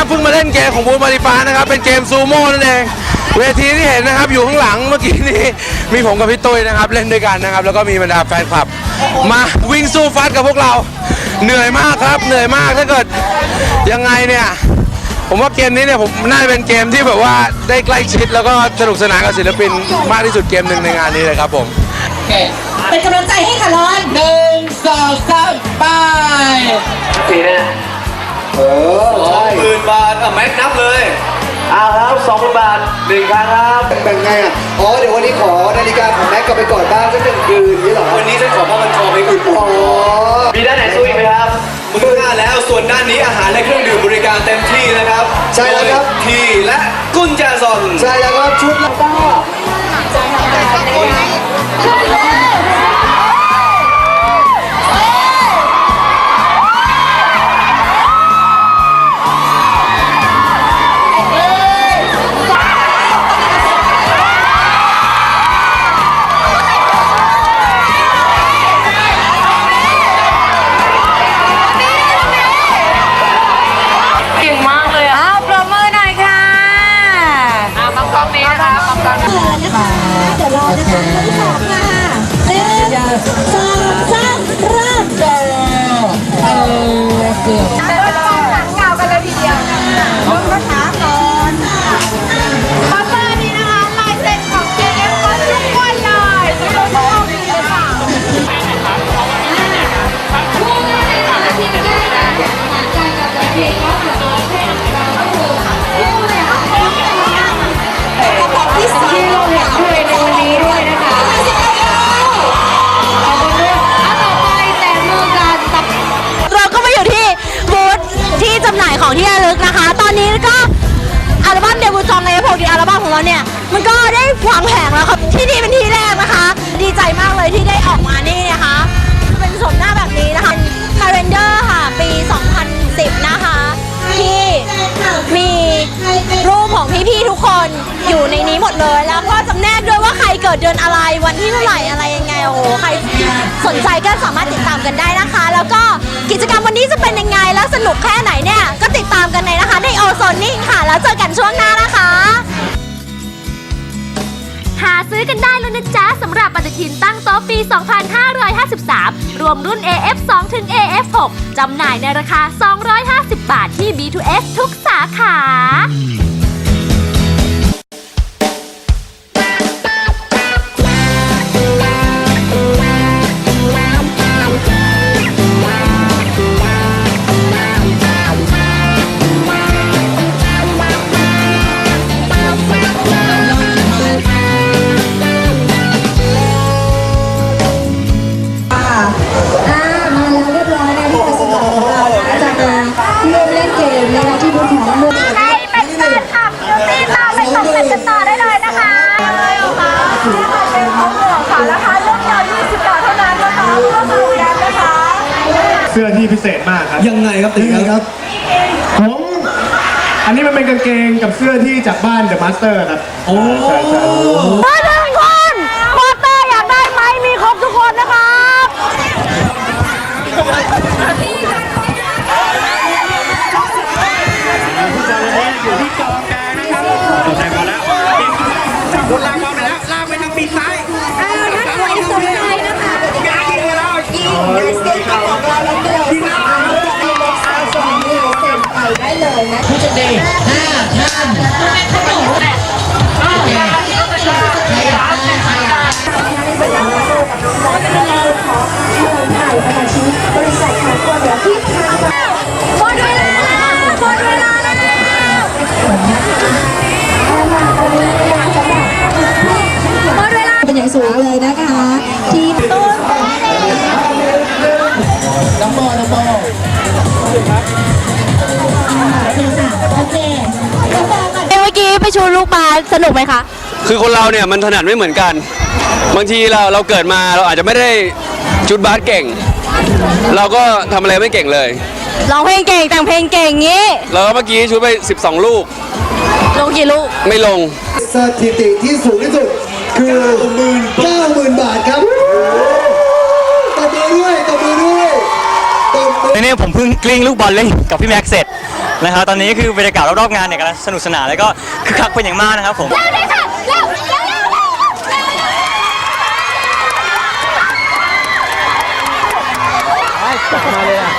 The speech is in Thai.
นะครับเพิ่งมาเล่นเกมของบูธมาริฟ้านะครับ เป็นเกมซูโม่นั่นเอง เวทีที่เห็นนะครับอยู่ข้างหลังเมื่อกี้นี้มีผมกับพี่ตุ้ยนะครับเล่นด้วยกันนะครับ แล้วก็มีบรรดาแฟนคลับ มาวิ่งสู้ฟัดกับพวกเรา เหนื่อยมากครับ เหนื่อยมากถ้าเกิดยังไงเนี่ยผมว่าเกมนี้เนี่ยผมน่าจะเป็นเกมที่แบบว่าได้ใกล้ชิดแล้วก็สนุกสนานกับศิลปินมากที่สุดเกมหนึ่งในงานนี้เลยครับผมเป็นกำลังใจให้ค่ะร้อนหนึ่งสองสาม ทอะแม็กนับเลยเอาครับสองหมื่นบาทหนึ่งครั้งครับแบ่งไงอะ อ๋อ เดี๋ยววันนี้ขอนาฬิกาของแม็กกลับไปก่อนบ้างสักหนึ่งคืนนี้เหรอ วันนี้ฉันขอมอบมันทองให้คุณอ๋อมีด้านไหนสู้อีกไหมครับมือหน้าแล้วส่วนด้านนี้อาหารและเครื่องดื่มบริการเต็มที่นะครับใช่แล้วครับโดยทีและกุญแจซอนใช่แล้วครับชุดแล้วก็เนะคะท่านที่สองค่ะหนึ่งสอง 6ดีอาร์บั้มของเราเนี่ย มันก็ได้วางแผงแล้วครับ ที่นี่เป็นที่แรกนะคะ ดีใจมากเลยที่ได้ออกมานี่นะคะเป็นสมหน้าแบบนี้นะคะคาเรนเดอร์ค่ะ ปี 2010 นะคะ ที่มีรูปของพี่ๆทุกคนอยู่ในนี้หมดเลย แล้วก็จำแนกด้วยว่าใครเกิดเดือนอะไรวันที่เท่าไหร่อะไรยังไง โอ้โห ใครสนใจก็สามารถติดตามกันได้นะคะ แล้วก็กิจกรรมวันนี้จะเป็นยังไงแล้วสนุกแค่ไหนเนี่ย ก็ติดตามกันใน ปฏิทินตั้งโต๊ะปี 2553 รวมรุ่น AF2 ถึง AF6 จำหน่ายในราคา 250 บาทที่ B2S ทุกสาขา เสื้อที่พิเศษมากครับยังไงครับตินี่คครัรับบผมอันนี้มันเป็นกางเกงกับเสื้อที่จากบ้านเดอะมาสเตอร์ครับโอ้ ใช่ใช่ ชูลูกบาสสนุกไหมคะสคือคนเราเนี่ยมันถนัดไม่เหมือนกัน บางทีเราเราเกิดมาเราอาจจะไม่ได้ชุดบาสเก่ง เราก็ทำอะไรไม่เก่งเลย ร้องเพลงเก่งแต่งเพลงเก่งงี้เราก็เมื่อกี้ชุดไป 12 ลูกลงกี่ลูก ไม่ลง สถิติที่สูงที่สุดคือ90,000บาทครับตบมือด้วยตบมือด้วยตบมือในนี้ผมเพิ่งกลิ้งลูกบอลเล่นกับพี่แม็กซ์เสร็จ นะครับตอนนี้คือบรรยากาศรอบๆงานเนี่ยกำลังสนุกสนานแล้วก็คึกคักเป็นอย่างมากนะครับผม มาเลยอะ